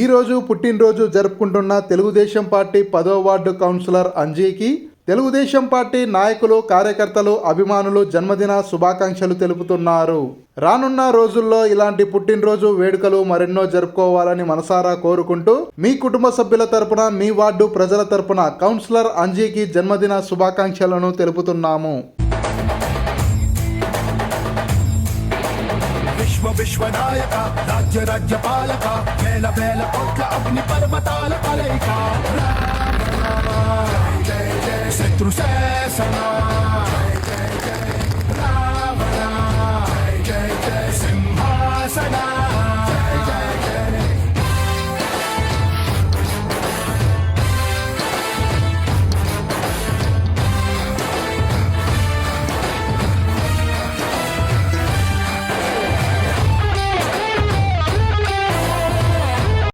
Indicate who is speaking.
Speaker 1: ఈరోజు పుట్టినరోజు జరుపుకుంటున్న తెలుగుదేశం పార్టీ పదో వార్డు కౌన్సిలర్ అంజీకి తెలుగుదేశం పార్టీ నాయకులు కార్యకర్తలు అభిమానులు జన్మదిన శుభాకాంక్షలు తెలుపుతున్నారు. రానున్న రోజుల్లో ఇలాంటి పుట్టినరోజు వేడుకలు మరెన్నో జరుపుకోవాలని మనసారా కోరుకుంటూ మీ కుటుంబ సభ్యుల తరపున మీ వార్డు ప్రజల తరపున కౌన్సిలర్ అంజీకి జన్మదిన శుభాకాంక్షలను తెలుపుతున్నాము.
Speaker 2: విశ్వ విశ్వనాయక రాజ్య రాజ్య పాలక వేల వేల కోట్ల అగ్ని పర్వతాల కలయిక శత్రు శాసన